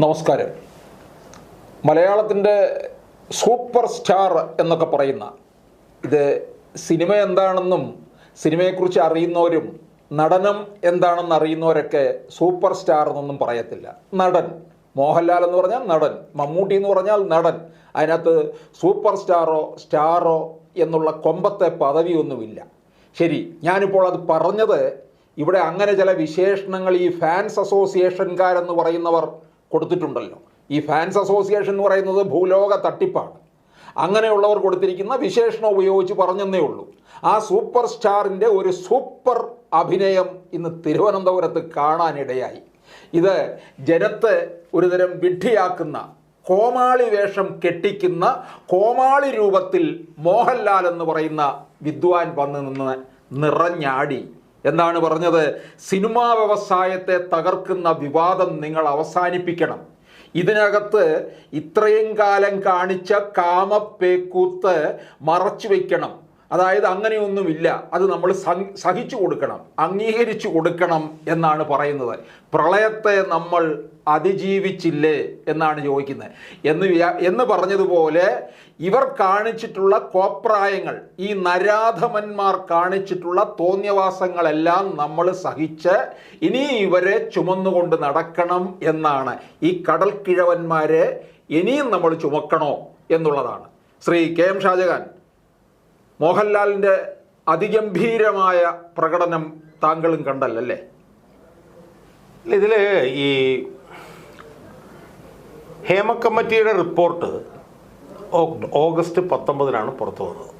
നമസ്കാരം. മലയാളത്തിന്റെ super star എന്നൊക്കെ പറയുന്ന ഇത് സിനിമ എന്താണെന്നും സിനിമയെക്കുറിച്ച് അറിയുന്നവരും നടനം എന്താണെന്ന് അറിയുന്നവരൊക്കെ സൂപ്പർ സ്റ്റാർ എന്നൊന്നും പറയത്തില്ല. നടൻ. മോഹൻലാൽ എന്ന് പറഞ്ഞാൽ നടൻ. മമ്മൂട്ടി എന്ന് പറഞ്ഞാൽ നടൻ. അതിനകത്ത് സൂപ്പർ സ്റ്റാറോ സ്റ്റാറോ എന്നുള്ള കൊമ്പത്തെ പദവിയൊന്നുമില്ല. ശരി ഞാനിപ്പോൾ അത് പറഞ്ഞത് ഇവിടെ അങ്ങനെ ചില വിശേഷണങ്ങൾ ഈ ഫാൻസ് അസോസിയേഷൻകാരെന്ന് പറയുന്നവർ കൊടുത്തിട്ടുണ്ടല്ലോ. ഈ ഫാൻസ് അസോസിയേഷൻ എന്ന് പറയുന്നത് ഭൂലോക തട്ടിപ്പാണ്. അങ്ങനെയുള്ളവർ കൊടുത്തിരിക്കുന്ന വിശേഷണം ഉപയോഗിച്ച് പറഞ്ഞെന്നേ ഉള്ളൂ. ആ സൂപ്പർ സ്റ്റാറിന്റെ ഒരു സൂപ്പർ അഭിനയം ഇന്ന് തിരുവനന്തപുരത്ത് കാണാനിടയായി. ഇത് ജനത്തെ ഒരുതരം വിഡ്ഢിയാക്കുന്ന കോമാളി വേഷം കെട്ടിക്കുന്ന കോമാളി രൂപത്തിൽ മോഹൻലാൽ എന്ന് പറയുന്ന വിദ്വാൻ വന്ന് നിന്ന് നിറഞ്ഞാടി എന്താണ് പറഞ്ഞത്? സിനിമാ വ്യവസായത്തെ തകർക്കുന്ന വിവാദം നിങ്ങൾ അവസാനിപ്പിക്കണം. ഇതിനകത്ത് ഇത്രയും കാലം കാണിച്ച കാമപ്പേക്കൂത്ത് മറച്ചു വയ്ക്കണം അതായത് അങ്ങനെയൊന്നുമില്ല. അത് നമ്മൾ സഹിച്ചു കൊടുക്കണം അംഗീകരിച്ചു കൊടുക്കണം എന്നാണ് പറയുന്നത്. പ്രളയത്തെ നമ്മൾ അതിജീവിച്ചില്ലേ എന്നാണ് ചോദിക്കുന്നത്. എന്ന് എന്ന് പറഞ്ഞതുപോലെ ഇവർ കാണിച്ചിട്ടുള്ള കോപ്രായങ്ങൾ ഈ നരാധമന്മാർ കാണിച്ചിട്ടുള്ള തോന്നിയവാസങ്ങളെല്ലാം നമ്മൾ സഹിച്ച് ഇനി ഇവരെ ചുമന്നുകൊണ്ട് നടക്കണം എന്നാണ്. ഈ കടൽക്കിഴവന്മാരെ ഇനിയും നമ്മൾ ചുമക്കണോ എന്നുള്ളതാണ്. Shri K M Shajahan. മോഹൻലാലിന്റെ അതിഗംഭീരമായ പ്രകടനം താങ്കളും കണ്ടല്ലേ ഇതിൽ ഈ ഹേമ കമ്മിറ്റിയുടെ റിപ്പോർട്ട് ഓഗസ്റ്റ് പത്തൊമ്പതിനാണ് പുറത്തു വന്നത്.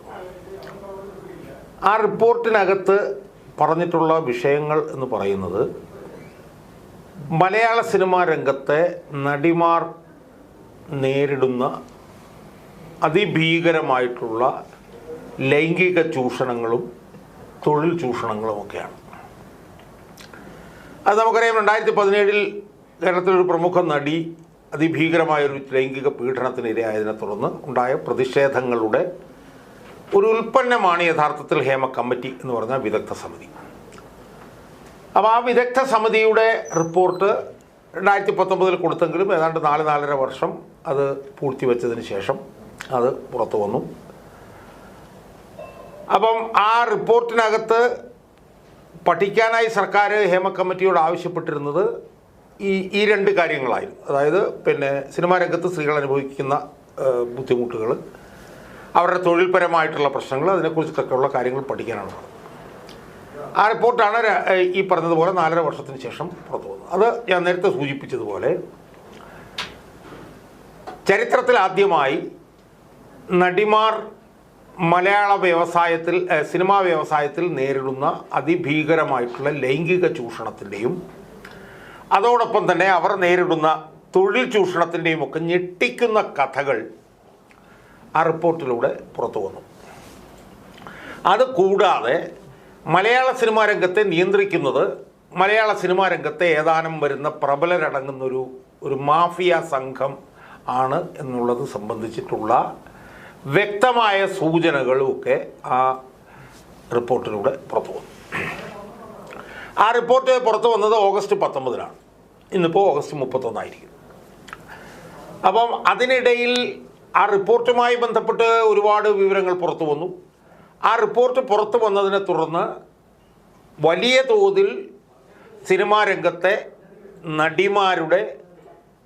ആ റിപ്പോർട്ടിനകത്ത് പറഞ്ഞിട്ടുള്ള വിഷയങ്ങൾ എന്ന് പറയുന്നത് മലയാള സിനിമാ രംഗത്തെ നടിമാർ നേരിടുന്ന അതിഭീകരമായിട്ടുള്ള ലൈംഗിക ചൂഷണങ്ങളും തൊഴിൽ ചൂഷണങ്ങളും ഒക്കെയാണ്. അത് നമുക്കറിയാം രണ്ടായിരത്തി പതിനേഴിൽ കേരളത്തിലൊരു പ്രമുഖ നടി അതിഭീകരമായൊരു ലൈംഗിക പീഡനത്തിന് ഇരയായതിനെ തുടർന്ന് ഉണ്ടായ പ്രതിഷേധങ്ങളുടെ ഒരു ഉൽപ്പന്നമാണ് യഥാർത്ഥത്തിൽ ഹേമ കമ്മിറ്റി എന്ന് പറഞ്ഞ വിദഗ്ധ സമിതി. അപ്പോൾ ആ വിദഗ്ധ സമിതിയുടെ റിപ്പോർട്ട് രണ്ടായിരത്തി പത്തൊമ്പതിൽ കൊടുത്തെങ്കിലും ഏതാണ്ട് നാല് നാലര വർഷം അത് പൂഴ്ത്തിവെച്ചതിന് ശേഷം അത് പുറത്തു വന്നു. അപ്പം ആ റിപ്പോർട്ടിനകത്ത് പഠിക്കാനായി സർക്കാർ ഹേമ കമ്മിറ്റിയോട് ആവശ്യപ്പെട്ടിരുന്നത് ഈ ഈ രണ്ട് കാര്യങ്ങളായിരുന്നു. അതായത് പിന്നെ സിനിമാ രംഗത്ത് സ്ത്രീകൾ അനുഭവിക്കുന്ന ബുദ്ധിമുട്ടുകൾ അവരുടെ തൊഴിൽപരമായിട്ടുള്ള പ്രശ്നങ്ങൾ അതിനെക്കുറിച്ചിട്ടൊക്കെയുള്ള കാര്യങ്ങൾ പഠിക്കാനാണ്. ആ റിപ്പോർട്ടാണ് ഈ പറഞ്ഞതുപോലെ നാലര വർഷത്തിന് ശേഷം പുറത്തു വന്നത്. അത് ഞാൻ നേരത്തെ സൂചിപ്പിച്ചതുപോലെ ചരിത്രത്തിൽ ആദ്യമായി നടിമാർ മലയാള വ്യവസായത്തിൽ സിനിമാ വ്യവസായത്തിൽ നേരിടുന്ന അതിഭീകരമായിട്ടുള്ള ലൈംഗിക ചൂഷണത്തിന്റെയും അതോടൊപ്പം തന്നെ അവർ നേരിടുന്ന തൊഴിൽ ചൂഷണത്തിന്റെയും ഒക്കെ ഞെട്ടിക്കുന്ന കഥകൾ ആ റിപ്പോർട്ടിലൂടെ പുറത്തു വന്നു. അത് കൂടാതെ മലയാള സിനിമാ രംഗത്തെ നിയന്ത്രിക്കുന്നത് മലയാള സിനിമാ രംഗത്തെ ഏതാനും വരുന്ന പ്രബലരടങ്ങുന്നൊരു ഒരു മാഫിയ സംഘം ആണ് എന്നുള്ളത് സംബന്ധിച്ചിട്ടുള്ള വ്യക്തമായ സൂചനകളും ഒക്കെ ആ റിപ്പോർട്ടിലൂടെ പുറത്തു വന്നു. ആ റിപ്പോർട്ട് പുറത്തു വന്നത് ഓഗസ്റ്റ് പത്തൊമ്പതിനാണ് ഇന്നിപ്പോൾ ഓഗസ്റ്റ് മുപ്പത്തൊന്നായിരിക്കും. അപ്പം അതിനിടയിൽ ആ റിപ്പോർട്ടുമായി ബന്ധപ്പെട്ട് ഒരുപാട് വിവരങ്ങൾ പുറത്തു വന്നു. ആ റിപ്പോർട്ട് പുറത്തു വന്നതിനെ തുടർന്ന് വലിയ തോതിൽ സിനിമാ രംഗത്തെ നടിമാരുടെ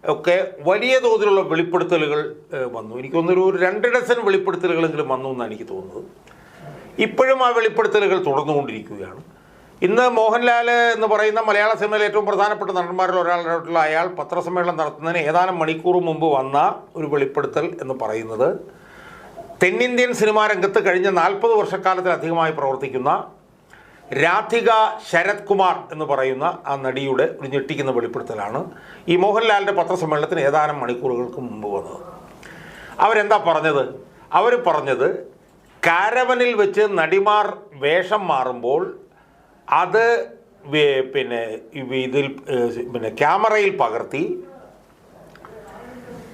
ഒക്കെ വലിയ തോതിലുള്ള വെളിപ്പെടുത്തലുകൾ വന്നു. എനിക്ക് തോന്നുന്നു ഒരു രണ്ട് ഡസൻ വെളിപ്പെടുത്തലുകളെങ്കിലും വന്നു എന്നാണ് എനിക്ക് തോന്നുന്നത്. ഇപ്പോഴും ആ വെളിപ്പെടുത്തലുകൾ തുടർന്നുകൊണ്ടിരിക്കുകയാണ്. ഇന്ന് മോഹൻലാൽ എന്ന് പറയുന്ന മലയാള സിനിമയിലെ ഏറ്റവും പ്രധാനപ്പെട്ട നടന്മാരിൽ ഒരാളായിട്ടുള്ള അയാൾ പത്രസമ്മേളനം നടത്തുന്നതിന് ഏതാനും മണിക്കൂർ മുമ്പ് വന്ന ഒരു വെളിപ്പെടുത്തൽ എന്ന് പറയുന്നത് തെന്നിന്ത്യൻ സിനിമാ രംഗത്ത് കഴിഞ്ഞ നാൽപ്പത് വർഷക്കാലത്തിലധികമായി പ്രവർത്തിക്കുന്ന രാധിക ശരത് കുമാർ എന്ന് പറയുന്ന ആ നടിയുടെ ഒരു ഞെട്ടിക്കുന്ന വെളിപ്പെടുത്തലാണ് ഈ മോഹൻലാലിന്റെ പത്രസമ്മേളനത്തിന് ഏതാനും മണിക്കൂറുകൾക്ക് മുമ്പ് വന്നത്. അവരെന്താ പറഞ്ഞത്? അവർ പറഞ്ഞത് കാരവനിൽ വെച്ച് നടിമാർ വേഷം മാറുമ്പോൾ അത് പിന്നെ ഇതിൽ പിന്നെ ക്യാമറയിൽ പകർത്തി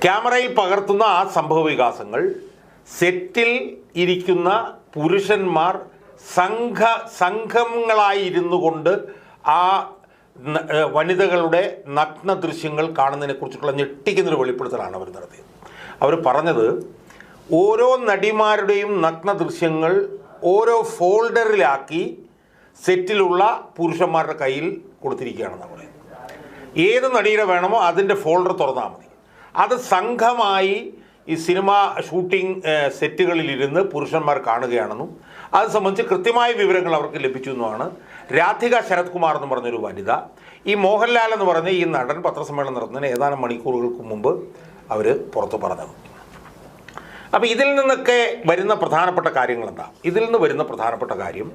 ക്യാമറയിൽ പകർത്തുന്ന ആ സംഭവ വികാസങ്ങൾ സെറ്റിൽ ഇരിക്കുന്ന പുരുഷന്മാർ സംഘ സംഘങ്ങളായി ഇരുന്നു കൊണ്ട് ആ വനിതകളുടെ നഗ്ന ദൃശ്യങ്ങൾ കാണുന്നതിനെ കുറിച്ചിട്ടുള്ള ഞെട്ടിക്കുന്നൊരു വെളിപ്പെടുത്തലാണ് അവർ നടത്തിയത്. അവർ പറഞ്ഞത് ഓരോ നടിമാരുടെയും നഗ്ന ദൃശ്യങ്ങൾ ഓരോ ഫോൾഡറിലാക്കി സെറ്റിലുള്ള പുരുഷന്മാരുടെ കയ്യിൽ കൊടുത്തിരിക്കുകയാണ് പറയുന്നത് ഏത് നടിയുടെ വേണമോ അതിന്റെ ഫോൾഡർ തുറന്നാൽ മതി. അത് സംഘമായി ഈ സിനിമ ഷൂട്ടിംഗ് സെറ്റുകളിലിരുന്ന് പുരുഷന്മാർ കാണുകയാണെന്നും അത് സംബന്ധിച്ച് കൃത്യമായ വിവരങ്ങൾ അവർക്ക് ലഭിച്ചു എന്നുമാണ് രാധിക ശരത് കുമാർ എന്ന് പറഞ്ഞൊരു വനിത. ഈ മോഹൻലാൽ എന്ന് പറഞ്ഞ ഈ നടൻ പത്രസമ്മേളനം നടത്തുന്നതിന് ഏതാനും മണിക്കൂറുകൾക്ക് മുമ്പ് അവർ പുറത്തു പറഞ്ഞത്. അപ്പോൾ ഇതിൽ നിന്നൊക്കെ വരുന്ന പ്രധാനപ്പെട്ട കാര്യങ്ങൾ എന്താ ഇതിൽ നിന്ന് വരുന്ന പ്രധാനപ്പെട്ട കാര്യം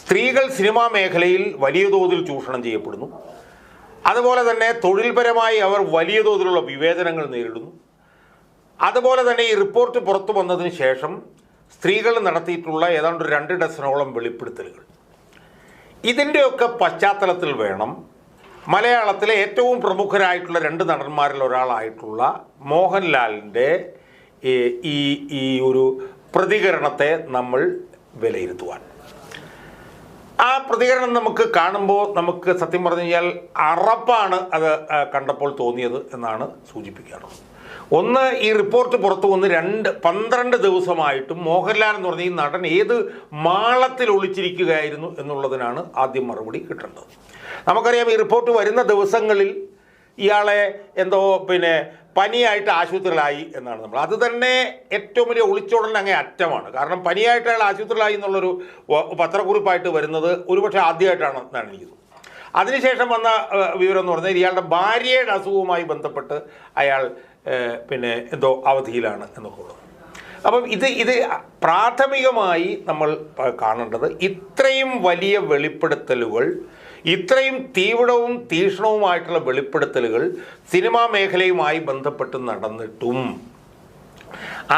സ്ത്രീകൾ സിനിമാ മേഖലയിൽ വലിയ തോതിൽ ചൂഷണം ചെയ്യപ്പെടുന്നു. അതുപോലെ തന്നെ തൊഴിൽപരമായി അവർ വലിയ തോതിലുള്ള വിവേചനങ്ങൾ നേരിടുന്നു. അതുപോലെ തന്നെ ഈ റിപ്പോർട്ട് പുറത്തു വന്നതിന് ശേഷം സ്ത്രീകൾ നടത്തിയിട്ടുള്ള ഏതാണ്ട് രണ്ട് ഡസനോളം വെളിപ്പെടുത്തലുകൾ. ഇതിന്റെയൊക്കെ പശ്ചാത്തലത്തിൽ വേണം മലയാളത്തിലെ ഏറ്റവും പ്രമുഖരായിട്ടുള്ള രണ്ട് നടന്മാരിൽ ഒരാളായിട്ടുള്ള മോഹൻലാലിന്റെ ഈ ഈ ഒരു പ്രതികരണത്തെ നമ്മൾ വിലയിരുത്തുവാൻ. ആ പ്രതികരണം നമുക്ക് കാണുമ്പോൾ നമുക്ക് സത്യം പറഞ്ഞു കഴിഞ്ഞാൽ അറപ്പാണ് അത് കണ്ടപ്പോൾ തോന്നിയത് എന്നാണ് സൂചിപ്പിക്കാറുള്ളത്. ഒന്ന് ഈ റിപ്പോർട്ട് പുറത്തു വന്ന് രണ്ട് പന്ത്രണ്ട് ദിവസമായിട്ടും മോഹൻലാൽ എന്ന് പറഞ്ഞ ഈ നടൻ ഏത് മാളത്തിൽ ഒളിച്ചിരിക്കുകയായിരുന്നു എന്നുള്ളതിനാണ് ആദ്യം മറുപടി കിട്ടേണ്ടത്. നമുക്കറിയാം ഈ റിപ്പോർട്ട് വരുന്ന ദിവസങ്ങളിൽ ഇയാളെ എന്തോ പിന്നെ പനിയായിട്ട് ആശുപത്രിയിലായി എന്നാണ് നമ്മൾ. അത് തന്നെ ഏറ്റവും വലിയ ഒളിച്ചോടൽ അങ്ങേ അറ്റമാണ്. കാരണം പനിയായിട്ട് അയാൾ ആശുപത്രിയിലായി എന്നുള്ളൊരു പത്രക്കുറിപ്പായിട്ട് വരുന്നത് ഒരുപക്ഷെ ആദ്യമായിട്ടാണ് എന്നാണ് എനിക്ക് അതിനുശേഷം വന്ന വിവരം എന്ന് പറഞ്ഞാൽ ഇയാളുടെ ഭാര്യയുടെ അസുഖവുമായി ബന്ധപ്പെട്ട് അയാൾ പിന്നെ എന്തോ അവധിയിലാണ് എന്നൊക്കെ ഉള്ളത്. അപ്പം ഇത് ഇത് പ്രാഥമികമായി നമ്മൾ കാണേണ്ടത് ഇത്രയും വലിയ വെളിപ്പെടുത്തലുകൾ ഇത്രയും തീവ്രവും തീക്ഷ്ണവുമായിട്ടുള്ള വെളിപ്പെടുത്തലുകൾ സിനിമാ മേഖലയുമായി ബന്ധപ്പെട്ട് നടന്നിട്ടും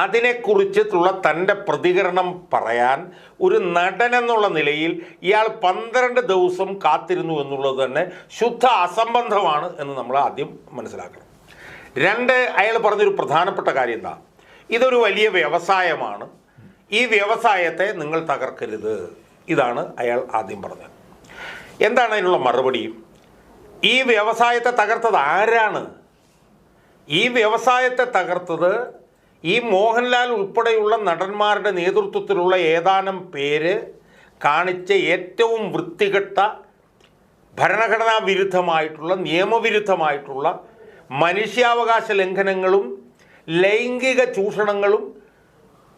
അതിനെക്കുറിച്ചിട്ടുള്ള തന്റെ പ്രതികരണം പറയാൻ ഒരു നടൻ എന്നുള്ള നിലയിൽ ഇയാൾ പന്ത്രണ്ട് ദിവസം കാത്തിരുന്നു എന്നുള്ളത് തന്നെ ശുദ്ധ അസംബന്ധമാണ് എന്ന് നമ്മൾ ആദ്യം മനസ്സിലാക്കണം. രണ്ട് അയാൾ പറഞ്ഞൊരു പ്രധാനപ്പെട്ട കാര്യം എന്താ? ഇതൊരു വലിയ വ്യവസായമാണ്. ഈ വ്യവസായത്തെ നിങ്ങൾ തകർക്കരുത്. ഇതാണ് അയാൾ ആദ്യം പറഞ്ഞത്. എന്താണ് അതിനുള്ള മറുപടി? ഈ വ്യവസായത്തെ തകർത്തത് ആരാണ്? ഈ വ്യവസായത്തെ തകർത്തത് ഈ മോഹൻലാൽ ഉൾപ്പെടെയുള്ള നടന്മാരുടെ നേതൃത്വത്തിലുള്ള ഏതാനും പേര് കാണിച്ച ഏറ്റവും വൃത്തികെട്ട ഭരണഘടനാ വിരുദ്ധമായിട്ടുള്ള നിയമവിരുദ്ധമായിട്ടുള്ള മനുഷ്യാവകാശ ലംഘനങ്ങളും ലൈംഗിക ചൂഷണങ്ങളും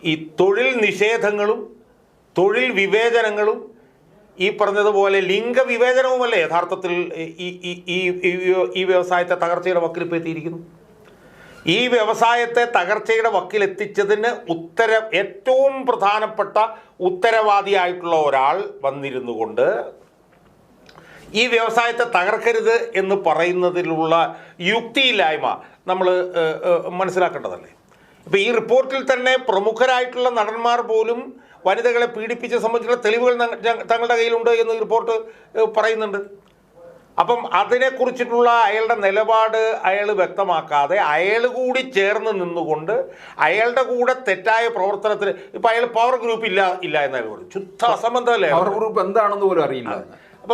ഈ തൊഴിൽ നിഷേധങ്ങളും തൊഴിൽ വിവേചനങ്ങളും ഈ പറഞ്ഞതുപോലെ ലിംഗവിവേചനവുമല്ലേ യഥാർത്ഥത്തിൽ ഈ ഈ ഈ വ്യവസായത്തെ തകർച്ചയുടെ വക്കിലിപ്പോൾ എത്തിയിരിക്കുന്നു ഈ വ്യവസായത്തെ തകർച്ചയുടെ വക്കിലെത്തിച്ചതിന് ഉത്തര ഏറ്റവും പ്രധാനപ്പെട്ട ഉത്തരവാദിയായിട്ടുള്ള ഒരാൾ വന്നിരുന്നു കൊണ്ട് ഈ വ്യവസായത്തെ തകർക്കരുത് എന്ന് പറയുന്നതിലുള്ള യുക്തിയില്ലായ്മ നമ്മൾ മനസ്സിലാക്കേണ്ടതല്ലേ? ഇപ്പോൾ ഈ റിപ്പോർട്ടിൽ തന്നെ പ്രമുഖരായിട്ടുള്ള നടന്മാർ പോലും വനിതകളെ പീഡിപ്പിച്ച സംബന്ധിച്ചുള്ള തെളിവുകൾ തങ്ങളുടെ കയ്യിലുണ്ട് എന്ന് റിപ്പോർട്ട് പറയുന്നുണ്ട്. അപ്പം അതിനെക്കുറിച്ചിട്ടുള്ള അയാളുടെ നിലപാട് അയാൾ വ്യക്തമാക്കാതെ അയാൾ കൂടി ചേർന്ന് നിന്നുകൊണ്ട് അയാളുടെ കൂടെ തെറ്റായ പ്രവർത്തനത്തിന് ഇപ്പം അയാൾ പവർ ഗ്രൂപ്പ് ഇല്ല ഇല്ല എന്നയാൾ പറഞ്ഞു ശുദ്ധ അസംബന്ധമല്ലേ പവർ ഗ്രൂപ്പ് എന്താണെന്ന് പോലും അറിയില്ല.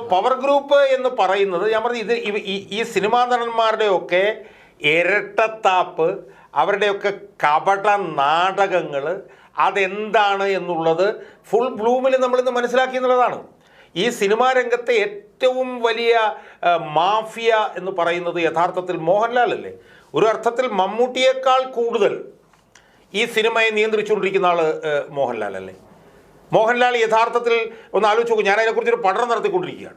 പവർ ഗ്രൂപ്പ് എന്ന് പറയുന്നത് ഞാൻ പറഞ്ഞു ഇത് ഈ സിനിമാ നടന്മാരുടെയൊക്കെ ഇരട്ടത്താപ്പ് അവരുടെയൊക്കെ കപട നാടകങ്ങൾ അതെന്താണ് എന്നുള്ളത് ഫുൾ ബ്ലൂമിൽ നമ്മളിന്ന് മനസ്സിലാക്കി എന്നുള്ളതാണ്. ഈ സിനിമാ രംഗത്തെ ഏറ്റവും വലിയ മാഫിയ എന്ന് പറയുന്നത് യഥാർത്ഥത്തിൽ മോഹൻലാൽ അല്ലേ? ഒരു അർത്ഥത്തിൽ മമ്മൂട്ടിയേക്കാൾ കൂടുതൽ ഈ സിനിമയെ നിയന്ത്രിച്ചുകൊണ്ടിരിക്കുന്ന ആൾ മോഹൻലാൽ അല്ലേ? മോഹൻലാൽ യഥാർത്ഥത്തിൽ ഒന്ന് ആലോചിച്ച് നോക്കും ഞാൻ അതിനെക്കുറിച്ചൊരു പഠനം നടത്തിക്കൊണ്ടിരിക്കുകയാണ്.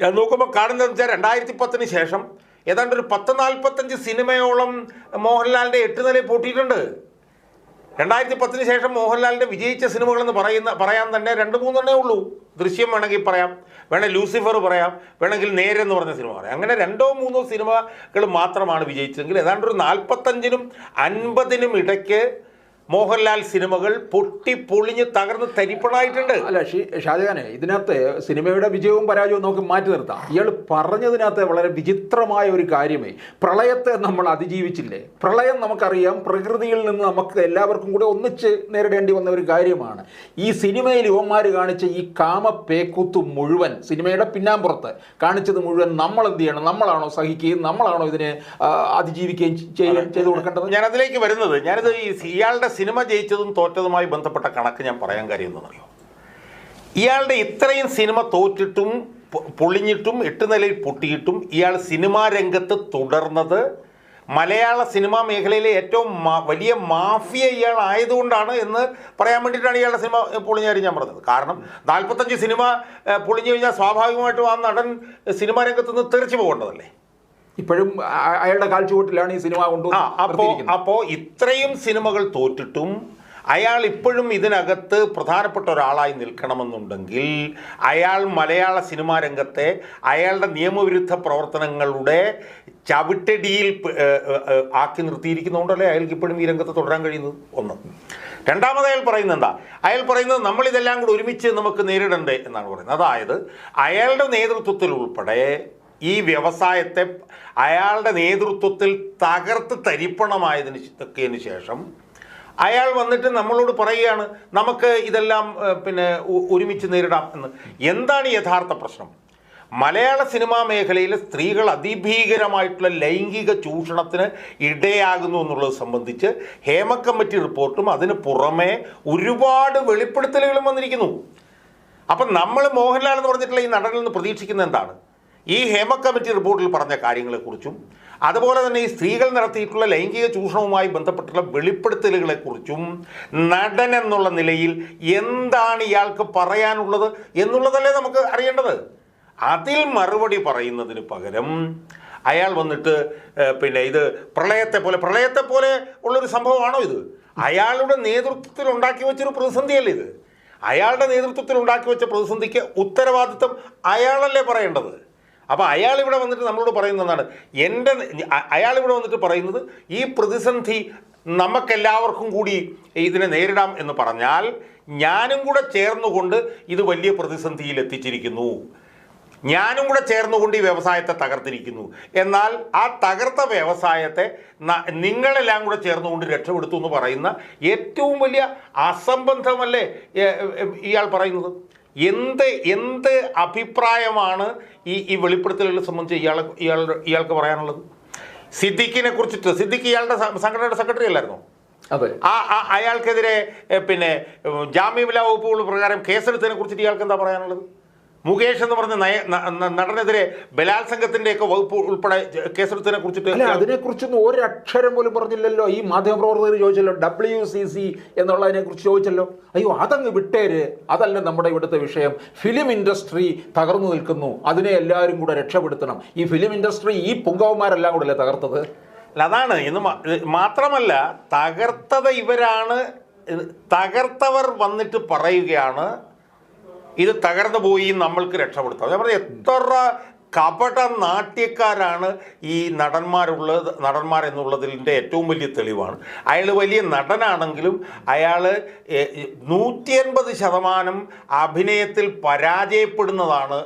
ഞാൻ നോക്കുമ്പോൾ കാണുന്നത് വെച്ചാൽ രണ്ടായിരത്തി പത്തിന് ശേഷം ഏതാണ്ട് ഒരു പത്ത് നാൽപ്പത്തഞ്ച് സിനിമയോളം മോഹൻലാലിന്റെ എട്ട് നിലയിൽ പൂട്ടിയിട്ടുണ്ട്. രണ്ടായിരത്തി പത്തിന് ശേഷം മോഹൻലാലിന്റെ വിജയിച്ച സിനിമകളെന്ന് പറയുന്ന പറയാൻ തന്നെ രണ്ട് മൂന്നെണ്ണേ ഉള്ളൂ. ദൃശ്യം വേണമെങ്കിൽ പറയാം വേണമെങ്കിൽ ലൂസിഫർ പറയാം വേണമെങ്കിൽ നേരെന്ന് പറഞ്ഞ സിനിമ പറയാം. അങ്ങനെ രണ്ടോ മൂന്നോ സിനിമകൾ മാത്രമാണ് വിജയിച്ചതെങ്കിൽ ഏതാണ്ട് ഒരു നാൽപ്പത്തഞ്ചിനും അൻപതിനും ഇടയ്ക്ക് മോഹൻലാൽ സിനിമകൾ പൊട്ടി പൊളിഞ്ഞ് തകർന്ന് തരിപ്പണായിട്ടുണ്ട്. അല്ല ഷാജഹാനെ ഇതിനകത്ത് സിനിമയുടെ വിജയവും പരാജയവും നമുക്ക് മാറ്റി നിർത്താം. ഇയാൾ പറഞ്ഞതിനകത്ത് വളരെ വിചിത്രമായ ഒരു കാര്യമേ. പ്രളയത്തെ നമ്മൾ അതിജീവിച്ചില്ലേ? പ്രളയം നമുക്കറിയാം. പ്രകൃതിയിൽ നിന്ന് നമുക്ക് എല്ലാവർക്കും കൂടെ ഒന്നിച്ച് നേരിടേണ്ടി വന്ന ഒരു കാര്യമാണ്. ഈ സിനിമയിൽ യുവന്മാർ കാണിച്ച ഈ കാമപ്പേക്കുത്ത് മുഴുവൻ സിനിമയുടെ പിന്നാമ്പുറത്ത് കാണിച്ചത് മുഴുവൻ നമ്മൾ എന്ത് ചെയ്യണം? നമ്മളാണോ സഹിക്കുകയും നമ്മളാണോ ഇതിനെ അതിജീവിക്കുകയും ചെയ്തു കൊടുക്കേണ്ടത്? ഞാനതിലേക്ക് വരുന്നത്. ഞാനത് ഈ ഇയാളുടെ സിനിമ ജയിച്ചതും തോറ്റതുമായി ബന്ധപ്പെട്ട കണക്ക് ഞാൻ പറയാൻ കാര്യം എന്താണെന്നറിയോ? ഇയാളുടെ ഇത്രയും സിനിമ തോറ്റിട്ടും പൊളിഞ്ഞിട്ടും എട്ട് നിലയിൽ പൊട്ടിയിട്ടും ഇയാൾ സിനിമാ രംഗത്ത് തുടർന്നത് മലയാള സിനിമാ മേഖലയിലെ ഏറ്റവും വലിയ മാഫിയ ഇയാൾ ആയതുകൊണ്ടാണ് എന്ന് പറയാൻ വേണ്ടിയിട്ടാണ് ഇയാളുടെ സിനിമ പൊളിഞ്ഞ കാര്യം ഞാൻ പറഞ്ഞത്. കാരണം നാൽപ്പത്തഞ്ച് സിനിമ പൊളിഞ്ഞു കഴിഞ്ഞാൽ സ്വാഭാവികമായിട്ടും ആ നടൻ സിനിമാ രംഗത്ത് നിന്ന് തെറിച്ചു പോകേണ്ടതല്ലേ? ഇപ്പോഴും അയാളുടെ കാൽച്ചുവട്ടിലാണ് ഈ സിനിമ കൊണ്ടു അപ്പോ അപ്പോ ഇത്രയും സിനിമകൾ തോറ്റിട്ടും അയാൾ ഇപ്പോഴും ഇതിനകത്ത് പ്രധാനപ്പെട്ട ഒരാളായി നിൽക്കണമെന്നുണ്ടെങ്കിൽ അയാൾ മലയാള സിനിമാ രംഗത്തെ അയാളുടെ നിയമവിരുദ്ധ പ്രവർത്തനങ്ങളുടെ ചവിട്ടടിയിൽ ആക്കി നിർത്തിയിരിക്കുന്നതുകൊണ്ടല്ലേ അയാൾക്ക് ഇപ്പോഴും ഈ രംഗത്ത് തുടരാൻ കഴിയുന്നത്? ഒന്ന്. രണ്ടാമത് അയാൾ പറയുന്നത് എന്താ? അയാൾ പറയുന്നത് നമ്മൾ ഇതെല്ലാം കൂടി ഒരുമിച്ച് നമുക്ക് നേരിടണ്ടേ എന്നാണ് പറയുന്നത്. അതായത് അയാളുടെ നേതൃത്വത്തിൽ ഉൾപ്പെടെ ഈ വ്യവസായത്തെ അയാളുടെ നേതൃത്വത്തിൽ തകർത്ത് തരിപ്പണമായതിന് ഒക്കെയതിനു ശേഷം അയാൾ വന്നിട്ട് നമ്മളോട് പറയുകയാണ് നമുക്ക് ഇതെല്ലാം പിന്നെ ഒരുമിച്ച് നേരിടാം എന്ന്. എന്താണ് യഥാർത്ഥ പ്രശ്നം? മലയാള സിനിമാ മേഖലയിലെ സ്ത്രീകൾ അതിഭീകരമായിട്ടുള്ള ലൈംഗിക ചൂഷണത്തിന് ഇടയാകുന്നു എന്നുള്ളത് സംബന്ധിച്ച് ഹേമ കമ്മിറ്റി റിപ്പോർട്ടും അതിന് പുറമെ ഒരുപാട് വെളിപ്പെടുത്തലുകളും വന്നിരിക്കുന്നു. അപ്പം നമ്മൾ മോഹൻലാൽ എന്ന് പറഞ്ഞിട്ടുള്ള ഈ നടനിൽ നിന്ന് പ്രതീക്ഷിക്കുന്നത് എന്താണ്? ഈ ഹേമ കമ്മിറ്റി റിപ്പോർട്ടിൽ പറഞ്ഞ കാര്യങ്ങളെക്കുറിച്ചും അതുപോലെ തന്നെ ഈ സ്ത്രീകൾ നടത്തിയിട്ടുള്ള ലൈംഗിക ചൂഷണവുമായി ബന്ധപ്പെട്ടുള്ള വെളിപ്പെടുത്തലുകളെക്കുറിച്ചും നടൻ എന്നുള്ള നിലയിൽ എന്താണ് ഇയാൾക്ക് പറയാനുള്ളത് എന്നുള്ളതല്ലേ നമുക്ക് അറിയേണ്ടത്. അതിൽ മറുപടി പറയുന്നതിന് പകരം അയാൾ വന്നിട്ട് പിന്നെ ഇത് പ്രളയത്തെ പോലെ പ്രളയത്തെ പോലെ ഉള്ളൊരു സംഭവമാണോ ഇത്? അയാളുടെ നേതൃത്വത്തിൽ ഉണ്ടാക്കി വെച്ചൊരു പ്രതിസന്ധിയല്ലേ ഇത്? അയാളുടെ നേതൃത്വത്തിൽ ഉണ്ടാക്കി വെച്ച പ്രതിസന്ധിക്ക് ഉത്തരവാദിത്വം അയാളല്ലേ പറയേണ്ടത്? അപ്പോൾ അയാൾ ഇവിടെ വന്നിട്ട് നമ്മളോട് പറയുന്നതാണ് എന്റെ അയാൾ ഇവിടെ വന്നിട്ട് പറയുന്നത് ഈ പ്രതിസന്ധി നമുക്കെല്ലാവർക്കും കൂടി ഇതിനെ നേരിടാം എന്ന് പറഞ്ഞാൽ ഞാനും കൂടെ ചേർന്നുകൊണ്ട് ഇത് വലിയ പ്രതിസന്ധിയിൽ എത്തിച്ചിരിക്കുന്നു. ഞാനും കൂടെ ചേർന്നുകൊണ്ട് ഈ വ്യവസായത്തെ തകർത്തിരിക്കുന്നു. എന്നാൽ ആ തകർത്ത വ്യവസായത്തെ നിങ്ങളെല്ലാം കൂടെ ചേർന്നുകൊണ്ട് രക്ഷപ്പെടുത്തു എന്ന് പറയുന്ന ഏറ്റവും വലിയ അസംബന്ധമല്ലേ ഇയാൾ പറയുന്നത്? എന്ത് എന്ത് അഭിപ്രായമാണ് ഈ ഈ വെളിപ്പെടുത്തലുകളെ സംബന്ധിച്ച് ഇയാൾ ഇയാളുടെ ഇയാൾക്ക് പറയാനുള്ളത്? സിദ്ദിഖിനെ കുറിച്ചിട്ട് സിദ്ദിഖ് ഇയാളുടെ സംഘടനയുടെ സെക്രട്ടറി അല്ലായിരുന്നു? അതെ. ആ അയാൾക്കെതിരെ പിന്നെ ജാമ്യമില്ലാ വകുപ്പുകൾ പ്രകാരം കേസെടുത്തതിനെ കുറിച്ചിട്ട് ഇയാൾക്ക് എന്താ പറയാനുള്ളത്? മുകേഷ് എന്ന് പറഞ്ഞ നടനെതിരെ ബലാത്സംഗത്തിന്റെ ഒക്കെ വകുപ്പ് ഉൾപ്പെടെ കേസെടുത്തതിനെ കുറിച്ചിട്ട് അതിനെ കുറിച്ചൊന്നും ഒരു അക്ഷരം പോലും പറഞ്ഞില്ലല്ലോ. ഈ മാധ്യമപ്രവർത്തകർ ചോദിച്ചല്ലോ ഡബ്ല്യു സി സി എന്നുള്ളതിനെ കുറിച്ച് ചോദിച്ചല്ലോ. അയ്യോ അതങ്ങ് വിട്ടേര്. അതല്ല നമ്മുടെ ഇവിടുത്തെ വിഷയം. ഫിലിം ഇൻഡസ്ട്രി തകർന്നു നിൽക്കുന്നു. അതിനെ എല്ലാവരും കൂടെ രക്ഷപ്പെടുത്തണം. ഈ ഫിലിം ഇൻഡസ്ട്രി ഈ പുങ്കവന്മാരെല്ലാം കൂടെ അല്ലേ തകർത്തത്? അല്ല, അതാണ്. ഇന്ന് മാത്രമല്ല തകർത്തത് ഇവരാണ്. തകർത്തവർ വന്നിട്ട് പറയുകയാണ്. ഇത് തകർന്നു പോയി നമ്മൾക്ക് രക്ഷപ്പെടുത്താം. ഞാൻ പറഞ്ഞത് എത്ര കപട നാട്യക്കാരാണ് ഈ നടന്മാരുള്ളത് നടന്മാർ എന്നുള്ളതിന്റെ ഏറ്റവും വലിയ തെളിവാണ്. അയാൾ വലിയ നടനാണെങ്കിലും അയാൾ നൂറ്റി എൺപത് ശതമാനം അഭിനയത്തിൽ പരാജയപ്പെടുന്നതാണ്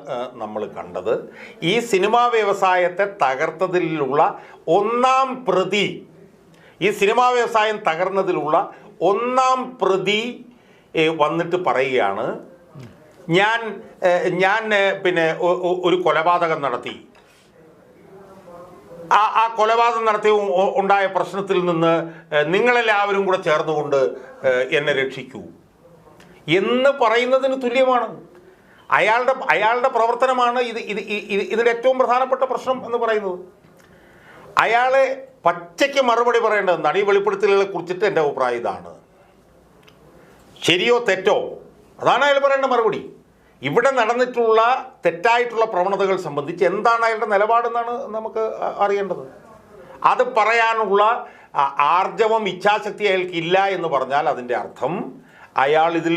നമ്മൾ കണ്ടത്. ഈ സിനിമാ വ്യവസായത്തെ തകർത്തതിലുള്ള ഒന്നാം പ്രതി ഈ സിനിമാ വ്യവസായം തകർന്നതിലുള്ള ഒന്നാം പ്രതി വന്നിട്ട് പറയുകയാണ് ഞാൻ ഞാൻ പിന്നെ ഒരു കൊലപാതകം നടത്തി. ആ ആ കൊലപാതകം നടത്തി ഉണ്ടായ പ്രശ്നത്തിൽ നിന്ന് നിങ്ങളെല്ലാവരും കൂടെ ചേർന്നുകൊണ്ട് എന്നെ രക്ഷിക്കൂ. എന്ന് പറയുന്നതിന് തുല്യമാണ്. അയാളുടെ അയാളുടെ പ്രവർത്തനമാണ് ഇത് ഇത് ഇത് ഇതിന്റെ ഏറ്റവും പ്രധാനപ്പെട്ട പ്രശ്നം എന്ന് പറയുന്നത്. അയാളെ പച്ചയ്ക്ക് മറുപടി പറയേണ്ടത് എന്താണ് ഈ വെളിപ്പെടുത്തലുകളെ കുറിച്ചിട്ട് എന്റെ അഭിപ്രായം ഇതാണ്. ശരിയോ തെറ്റോ? അതാണ് അയാൾ പറയേണ്ട മറുപടി. ഇവിടെ നടന്നിട്ടുള്ള തെറ്റായിട്ടുള്ള പ്രവണതകൾ സംബന്ധിച്ച് എന്താണ് അയാളുടെ നിലപാടെന്നാണ് നമുക്ക് അറിയേണ്ടത്. അത് പറയാനുള്ള ആർജവം ഇച്ഛാശക്തി അയാൾക്ക് ഇല്ല എന്ന് പറഞ്ഞാൽ അതിന്റെ അർത്ഥം അയാൾ ഇതിൽ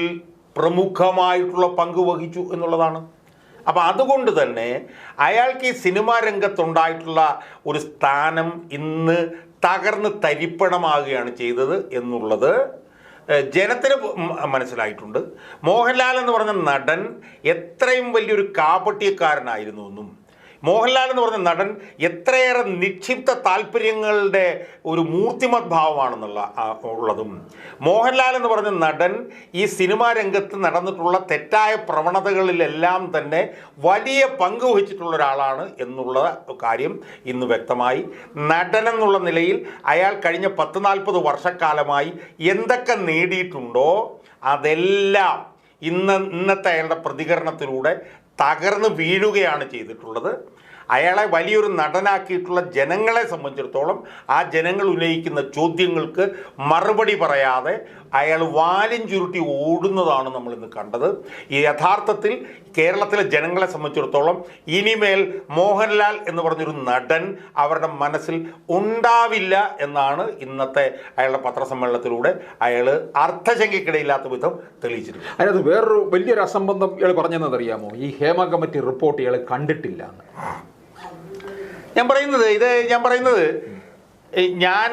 പ്രമുഖമായിട്ടുള്ള പങ്ക് വഹിച്ചു എന്നുള്ളതാണ്. അപ്പം അതുകൊണ്ട് തന്നെ അയാൾക്ക് ഈ സിനിമാ രംഗത്തുണ്ടായിട്ടുള്ള ഒരു സ്ഥാനം ഇന്ന് തകർന്ന് തരിപ്പണമാകുകയാണ് ചെയ്തത് എന്നുള്ളത് ജനത്തിന് മനസ്സിലായിട്ടുണ്ട്. മോഹൻലാൽ എന്ന് പറഞ്ഞ നടൻ എത്രയും വലിയൊരു കാപട്യക്കാരനായിരുന്നു എന്നും മോഹൻലാൽ എന്ന് പറഞ്ഞ നടൻ എത്രയേറെ നിക്ഷിപ്ത താല്പര്യങ്ങളുടെ ഒരു മൂർത്തിമത് ഭാവമാണെന്നുള്ള ഉള്ളതും. മോഹൻലാൽ എന്ന് പറഞ്ഞ നടൻ ഈ സിനിമാ രംഗത്ത് നടന്നിട്ടുള്ള തെറ്റായ പ്രവണതകളിലെല്ലാം തന്നെ വലിയ പങ്ക് വഹിച്ചിട്ടുള്ള ഒരാളാണ് എന്നുള്ള കാര്യം ഇന്ന് വ്യക്തമായി. നടനെന്നുള്ള നിലയിൽ അയാൾ കഴിഞ്ഞ പത്ത് നാൽപ്പത് വർഷക്കാലമായി എന്തൊക്കെ നേടിയിട്ടുണ്ടോ അതെല്ലാം ഇന്ന് ഇന്നത്തെ അയാളുടെ പ്രതികരണത്തിലൂടെ തകർന്ന് വീഴുകയാണ് ചെയ്തിട്ടുള്ളത്. അയാളെ വലിയൊരു നടനാക്കിയിട്ടുള്ള ജനങ്ങളെ സംബന്ധിച്ചിടത്തോളം ആ ജനങ്ങൾ ഉന്നയിക്കുന്ന ചോദ്യങ്ങൾക്ക് മറുപടി പറയാതെ അയാൾ വാലും ചുരുട്ടി ഓടുന്നതാണ് നമ്മൾ ഇന്ന് കണ്ടത്. ഈ യഥാർത്ഥത്തിൽ കേരളത്തിലെ ജനങ്ങളെ സംബന്ധിച്ചിടത്തോളം ഇനിമേൽ മോഹൻലാൽ എന്ന് പറഞ്ഞൊരു നടൻ അവരുടെ മനസ്സിൽ ഉണ്ടാവില്ല എന്നാണ് ഇന്നത്തെ അയാളുടെ പത്രസമ്മേളനത്തിലൂടെ അയാൾ അർത്ഥശങ്കയ്ക്കിടയില്ലാത്ത വിധം തെളിയിച്ചിട്ടുണ്ട് അതിനകത്ത് വേറൊരു വലിയൊരു അസംബന്ധം ഇയാൾ പറഞ്ഞതെന്ന് അറിയാമോ ഈ ഹേമ കമ്മിറ്റി റിപ്പോർട്ട് ഇയാൾ കണ്ടിട്ടില്ല ഞാൻ പറയുന്നത് ഇത് ഞാൻ പറയുന്നത് ഞാൻ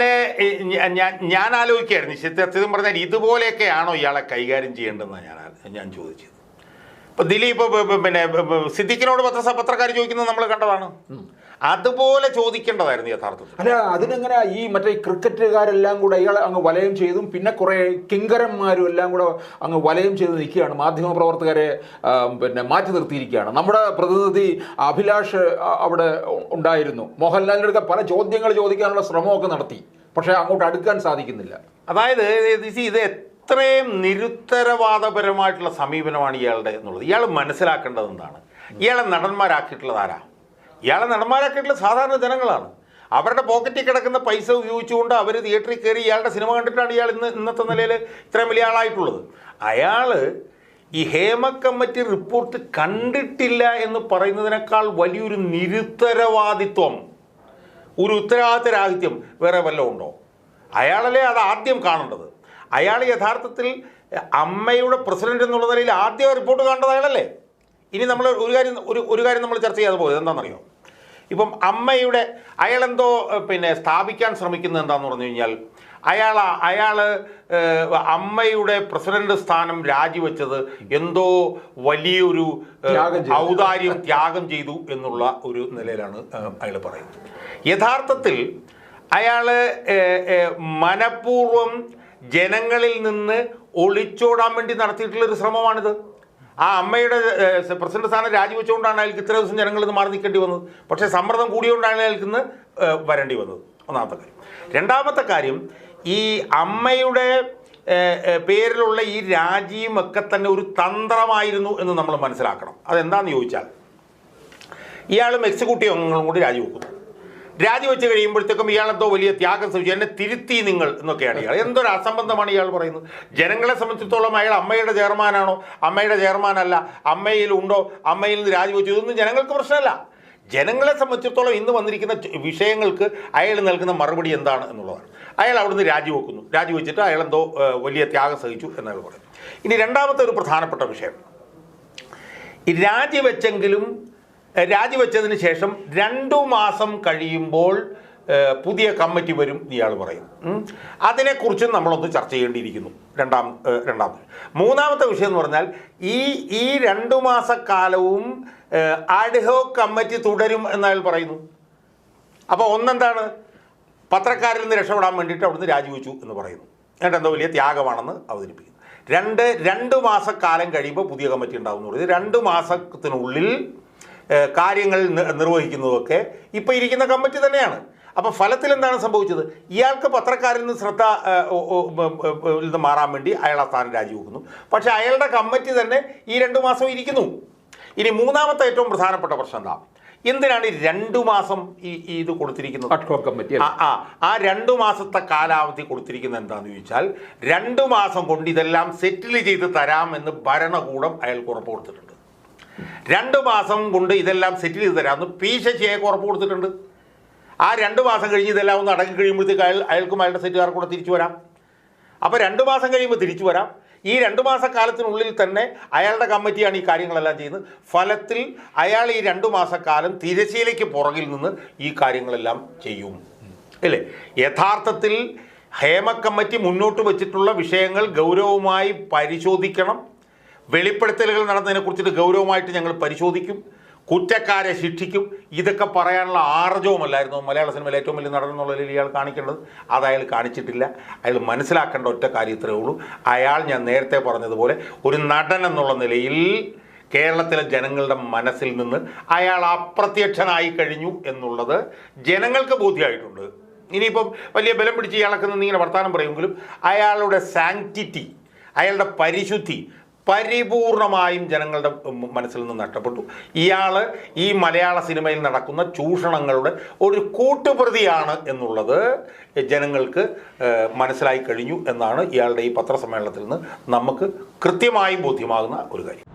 ഞാൻ ആലോചിക്കായിരുന്നു സത്യം പറഞ്ഞാൽ ഇതുപോലെയൊക്കെയാണോ ഇയാളെ കൈകാര്യം ചെയ്യേണ്ടതെന്ന് ഞാൻ ഞാൻ ചോദിച്ചത്. ഇപ്പൊ ദിലീപ് പിന്നെ സിദ്ദിഖിനോട് പത്ര പത്രക്കാർ ചോദിക്കുന്നത് നമ്മൾ കണ്ടതാണ്. അതുപോലെ ചോദിക്കേണ്ടതായിരുന്നു യഥാർത്ഥത്തിൽ. അല്ല അതിനെങ്ങനെ ഈ മറ്റേ ക്രിക്കറ്റുകാരെല്ലാം കൂടെ ഇയാളെ അങ്ങ് വലയം ചെയ്തും പിന്നെ കുറെ കിങ്കരന്മാരും എല്ലാം കൂടെ അങ്ങ് വലയം ചെയ്ത് നിൽക്കുകയാണ്. മാധ്യമപ്രവർത്തകരെ പ്രവർത്തകരെ പിന്നെ മാറ്റി നിർത്തിയിരിക്കുകയാണ്. നമ്മുടെ പ്രതിനിധി അഭിലാഷ് അവിടെ ഉണ്ടായിരുന്നു. മോഹൻലാലിന്റെ അടുക്ക പല ചോദ്യങ്ങൾ ചോദിക്കാനുള്ള ശ്രമമൊക്കെ നടത്തി. പക്ഷേ അങ്ങോട്ട് അടുക്കാൻ സാധിക്കുന്നില്ല. അതായത് ഇത് ഇത് എത്രയും നിരുത്തരവാദപരമായിട്ടുള്ള സമീപനമാണ് ഇയാളുടെ എന്നുള്ളത്. ഇയാൾ മനസ്സിലാക്കേണ്ടത് എന്താണ്? ഇയാളെ നടന്മാരാക്കിയിട്ടുള്ളത് ആരാ? ഇയാളെ നടന്മാരാക്കിയിട്ടുള്ള സാധാരണ ജനങ്ങളാണ്. അവരുടെ പോക്കറ്റിൽ കിടക്കുന്ന പൈസ ഉപയോഗിച്ചുകൊണ്ട് അവർ തിയേറ്ററിൽ കയറി ഇയാളുടെ സിനിമ കണ്ടിട്ടാണ് ഇയാൾ ഇന്ന് ഇന്നത്തെ നിലയിൽ ഇത്രയും വലിയ ആളായിട്ടുള്ളത്. അയാൾ ഈ ഹേമ കമ്മിറ്റി റിപ്പോർട്ട് കണ്ടിട്ടില്ല എന്ന് പറയുന്നതിനേക്കാൾ വലിയൊരു നിരുത്തരവാദിത്വം ഒരു ഉത്തരവാദിത്ത രാഹിത്യം വേറെ വല്ലതും ഉണ്ടോ? അയാളല്ലേ അത് ആദ്യം കാണേണ്ടത്. അയാൾ യഥാർത്ഥത്തിൽ അമ്മയുടെ പ്രസിഡന്റ് എന്നുള്ള നിലയിൽ ആദ്യം റിപ്പോർട്ട് കാണേണ്ടത് അയാളല്ലേ? ഇനി നമ്മൾ ഒരു കാര്യം ഒരു ഒരു കാര്യം നമ്മൾ ചർച്ച ചെയ്യാതെ പോയത് എന്താണെന്നറിയോ? ഇപ്പം അമ്മയുടെ അയാളെന്തോ പിന്നെ സ്ഥാപിക്കാൻ ശ്രമിക്കുന്നത് എന്താണെന്ന് പറഞ്ഞു കഴിഞ്ഞാൽ അയാൾ അയാൾ അമ്മയുടെ പ്രസിഡന്റ് സ്ഥാനം രാജിവെച്ചത് എന്തോ വലിയൊരു. ഔദാര്യം ത്യാഗം ചെയ്തു എന്നുള്ള ഒരു നിലയിലാണ് അയാൾ പറയുന്നത്. യഥാർത്ഥത്തിൽ അയാൾ മനഃപൂർവം ജനങ്ങളിൽ നിന്ന് ഒളിച്ചോടാൻ വേണ്ടി നടത്തിയിട്ടുള്ള ഒരു ശ്രമമാണിത്. ആ അമ്മയുടെ പ്രസിഡന്റ് സ്ഥാനം രാജിവെച്ചുകൊണ്ടാണ് അയാൾക്ക് ഇത്ര ദിവസം ജനങ്ങളിൽ നിന്ന് മാറി നിൽക്കേണ്ടി വന്നത്. പക്ഷേ സമ്മർദ്ദം കൂടിയോണ്ടാണ് അയാൾക്ക് ഇന്ന് വരേണ്ടി വന്നത്. ഒന്നാമത്തെ കാര്യം. രണ്ടാമത്തെ കാര്യം ഈ അമ്മയുടെ പേരിലുള്ള ഈ രാജിയും ഒക്കെ തന്നെ ഒരു തന്ത്രമായിരുന്നു എന്ന് നമ്മൾ മനസ്സിലാക്കണം. അതെന്താണെന്ന് ചോദിച്ചാൽ ഇയാളും എക്സിക്യൂട്ടീവ് അംഗങ്ങളും കൂടി രാജിവെക്കുന്നു. രാജിവെച്ച് കഴിയുമ്പോഴത്തേക്കും ഇയാളെന്തോ വലിയ ത്യാഗം സൂചിച്ചു എന്നെ തിരുത്തി നിങ്ങൾ എന്നൊക്കെയാണ് ഇയാൾ. എന്തൊരു അസംബന്ധമാണ് ഇയാൾ പറയുന്നത്? ജനങ്ങളെ സംബന്ധിച്ചിടത്തോളം അയാൾ അമ്മയുടെ ചെയർമാനാണോ? അമ്മയുടെ ചെയർമാനല്ല. അമ്മയിൽ ഉണ്ടോ? അമ്മയിൽ നിന്ന് രാജിവെച്ചു ഇതൊന്നും ജനങ്ങൾക്ക് പ്രശ്നമല്ല. ജനങ്ങളെ സംബന്ധിച്ചിടത്തോളം ഇന്ന് വന്നിരിക്കുന്ന വിഷയങ്ങൾക്ക് അയാൾ നൽകുന്ന മറുപടി എന്താണ് എന്നുള്ളതാണ്. അയാൾ അവിടുന്ന് രാജിവെക്കുന്നു രാജിവെച്ചിട്ട് അയാൾ എന്തോ വലിയ ത്യാഗം സഹിച്ചു എന്നയാൾ പറയുന്നു ഇനി രണ്ടാമത്തെ ഒരു പ്രധാനപ്പെട്ട വിഷയം. രാജിവെച്ചെങ്കിലും രാജിവെച്ചതിന് ശേഷം രണ്ടു മാസം കഴിയുമ്പോൾ പുതിയ കമ്മിറ്റി വരും ഇയാൾ പറയും. അതിനെക്കുറിച്ചും നമ്മളൊന്ന് ചർച്ച ചെയ്യേണ്ടിയിരിക്കുന്നു. രണ്ടാം രണ്ടാമത്. മൂന്നാമത്തെ വിഷയം എന്ന് പറഞ്ഞാൽ ഈ ഈ രണ്ടു മാസക്കാലവും അഡ്ഹോ കമ്മിറ്റി തുടരും എന്നയാൾ പറയുന്നു. അപ്പോൾ ഒന്നെന്താണ്? പത്രക്കാരിൽ നിന്ന് രക്ഷപ്പെടാൻ വേണ്ടിയിട്ട് അവിടുന്ന് രാജിവെച്ചു എന്ന് പറയുന്നു. എന്നിട്ട് എന്തോ വലിയ ത്യാഗമാണെന്ന് അവതരിപ്പിക്കുന്നു. രണ്ട് രണ്ട് മാസക്കാലം കഴിയുമ്പോൾ പുതിയ കമ്മിറ്റി ഉണ്ടാവും എന്ന് പറയുന്നത് രണ്ട് മാസത്തിനുള്ളിൽ കാര്യങ്ങൾ നിർവഹിക്കുന്നതൊക്കെ ഇപ്പോൾ ഇരിക്കുന്ന കമ്മിറ്റി തന്നെയാണ്. അപ്പോൾ ഫലത്തിൽ എന്താണ് സംഭവിച്ചത്? ഇയാൾക്ക് പത്രക്കാരിൽ നിന്ന് ശ്രദ്ധ നിന്ന് മാറാൻ വേണ്ടി അയാൾ ആ സ്ഥാനം രാജിവെക്കുന്നു. പക്ഷേ അയാളുടെ കമ്മിറ്റി തന്നെ ഈ രണ്ട് മാസം ഇരിക്കുന്നു. ഇനി മൂന്നാമത്തെ ഏറ്റവും പ്രധാനപ്പെട്ട പ്രശ്നം എന്താ? എന്തിനാണ് ഈ രണ്ടു മാസം ഈ ഇത് കൊടുത്തിരിക്കുന്നത്? കമ്മിറ്റി ആ ആ ആ രണ്ടു മാസത്തെ കാലാവധി കൊടുത്തിരിക്കുന്നത് എന്താണെന്ന് ചോദിച്ചാൽ രണ്ടു മാസം കൊണ്ട് ഇതെല്ലാം സെറ്റിൽ ചെയ്ത് തരാമെന്ന് ഭരണകൂടം അയാൾക്ക് ഉറപ്പ് കൊടുത്തിട്ടുണ്ട്. രണ്ട് മാസം കൊണ്ട് ഇതെല്ലാം സെറ്റിൽ ചെയ്ത് തരാമെന്ന് പി ശശി അയാൾക്ക് ഉറപ്പ് കൊടുത്തിട്ടുണ്ട്. ആ രണ്ട് മാസം കഴിഞ്ഞ് ഇതെല്ലാം ഒന്ന് അടങ്ങി കഴിയുമ്പോഴത്തേക്ക് അയാൾ അയാൾക്കും അയാളുടെ സെറ്റുകാർക്കും കൂടെ തിരിച്ചു വരാം. അപ്പോൾ രണ്ട് മാസം കഴിയുമ്പോൾ തിരിച്ചു വരാം. ഈ രണ്ട് മാസക്കാലത്തിനുള്ളിൽ തന്നെ അയാളുടെ കമ്മിറ്റിയാണ് ഈ കാര്യങ്ങളെല്ലാം ചെയ്യുന്നത്. ഫലത്തിൽ അയാൾ ഈ രണ്ട് മാസക്കാലം തിരശ്ശീലയ്ക്ക് പുറകിൽ നിന്ന് ഈ കാര്യങ്ങളെല്ലാം ചെയ്യും. അല്ലേ? യഥാർത്ഥത്തിൽ ഹേമ കമ്മിറ്റി മുന്നോട്ട് വച്ചിട്ടുള്ള വിഷയങ്ങൾ ഗൗരവമായി പരിശോധിക്കണം. വെളിപ്പെടുത്തലുകൾ നടന്നതിനെ കുറിച്ചിട്ട് ഗൗരവമായിട്ട് ഞങ്ങൾ പരിശോധിക്കും കുറ്റക്കാരെ ശിക്ഷിക്കും. ഇതൊക്കെ പറയാനുള്ള ആർജവുമല്ലായിരുന്നു മലയാള സിനിമയിൽ ഏറ്റവും വലിയ നടൻ എന്നുള്ള നിലയിൽ ഇയാൾ കാണിക്കേണ്ടത്. അത് അയാൾ കാണിച്ചിട്ടില്ല. അയാൾ മനസ്സിലാക്കേണ്ട ഒറ്റ കാര്യം ഇത്രയേ ഉള്ളൂ. അയാൾ ഞാൻ നേരത്തെ പറഞ്ഞതുപോലെ ഒരു നടൻ എന്നുള്ള നിലയിൽ കേരളത്തിലെ ജനങ്ങളുടെ മനസ്സിൽ നിന്ന് അയാൾ അപ്രത്യക്ഷനായി കഴിഞ്ഞു എന്നുള്ളത് ജനങ്ങൾക്ക് ബോധ്യമായിട്ടുണ്ട്. ഇനിയിപ്പം വലിയ ബലം പിടിച്ച് ഇയാളൊക്കെ നിന്ന് ഇങ്ങനെ വർത്തമാനം പറയുമെങ്കിലും അയാളുടെ സാങ്ക്ടിറ്റി അയാളുടെ പരിശുദ്ധി പരിപൂർണമായും ജനങ്ങളുടെ മനസ്സിൽ നിന്ന് നഷ്ടപ്പെട്ടു. ഇയാൾ ഈ മലയാള സിനിമയിൽ നടക്കുന്ന ചൂഷണങ്ങളുടെ ഒരു കൂട്ടുപ്രതിയാണ് എന്നുള്ളത് ജനങ്ങൾക്ക് മനസ്സിലായി കഴിഞ്ഞു എന്നാണ് ഇയാളുടെ ഈ പത്രസമ്മേളനത്തിൽ നിന്ന് നമുക്ക് കൃത്യമായി ബോധ്യമാകുന്ന ഒരു കാര്യം.